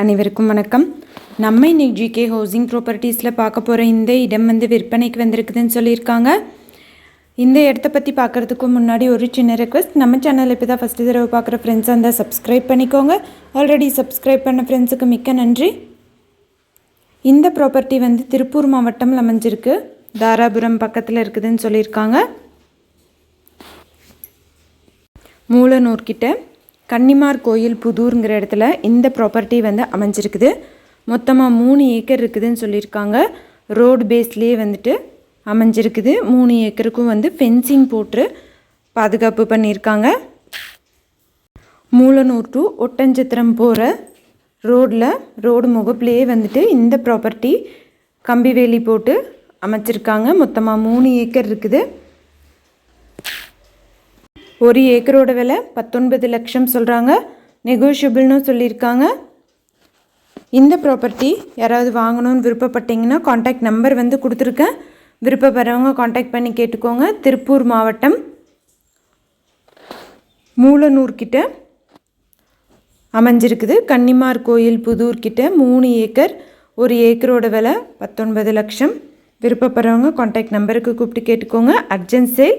அனைவருக்கும் வணக்கம். நம்ம இன்னைக்கு ஜிகே ஹவுசிங் ப்ராப்பர்ட்டிஸில் பார்க்க போகிற இந்த இடம் வந்து விற்பனைக்கு வந்திருக்குதுன்னு சொல்லியிருக்காங்க. இந்த இடத்த பற்றி பார்க்குறதுக்கு முன்னாடி ஒரு சின்ன ரெக்வஸ்ட் நம்ம சேனல் இப்போ தான் ஃபஸ்ட்டு தடவை பார்க்குற ஃப்ரெண்ட்ஸாக இருந்தால் சப்ஸ்கிரைப் பண்ணிக்கோங்க. ஆல்ரெடி சப்ஸ்கிரைப் பண்ண ஃப்ரெண்ட்ஸுக்கு மிக்க நன்றி. இந்த ப்ராப்பர்ட்டி வந்து திருப்பூர் மாவட்டம் அமைஞ்சிருக்கு. தாராபுரம் பக்கத்தில் இருக்குதுன்னு சொல்லியிருக்காங்க. மூலனூர்கிட்ட கன்னிமார் கோயில் புதூருங்கிற இடத்துல இந்த ப்ராப்பர்ட்டி வந்து அமைஞ்சிருக்குது. மொத்தமாக மூணு ஏக்கர் இருக்குதுன்னு சொல்லியிருக்காங்க. ரோடு பேஸ்லேயே வந்துட்டு அமைஞ்சிருக்குது. மூணு ஏக்கருக்கும் வந்து ஃபென்சிங் போட்டு பாதுகாப்பு பண்ணியிருக்காங்க. மூலனூர் டு ஒட்டஞ்சத்திரம் போகிற ரோடில் ரோடு முகப்புலேயே வந்துட்டு இந்த ப்ராப்பர்ட்டி கம்பி வேலி போட்டு அமைச்சிருக்காங்க. மொத்தமாக மூணு ஏக்கர் இருக்குது. ஒரு ஏக்கரோட விலை பத்தொன்பது லட்சம் சொல்கிறாங்க நெகோஷியபிள்னு சொல்லியிருக்காங்க. இந்த ப்ராப்பர்ட்டி யாராவது வாங்கணும்னு விருப்பப்பட்டீங்கன்னா காண்டாக்ட் நம்பர் வந்து கொடுத்துருக்கேன். விருப்பப்படுறவங்க காண்டாக்ட் பண்ணி கேட்டுக்கோங்க. திருப்பூர் மாவட்டம் மூலனூர்கிட்ட அமைஞ்சிருக்குது. கன்னிமார் கோயில் புதூர்கிட்ட மூணு ஏக்கர். ஒரு ஏக்கரோட விலை பத்தொன்பது லட்சம். விருப்பப்படுறவங்க காண்டாக்ட் நம்பருக்கு கூப்பிட்டு கேட்டுக்கோங்க. Urgent sale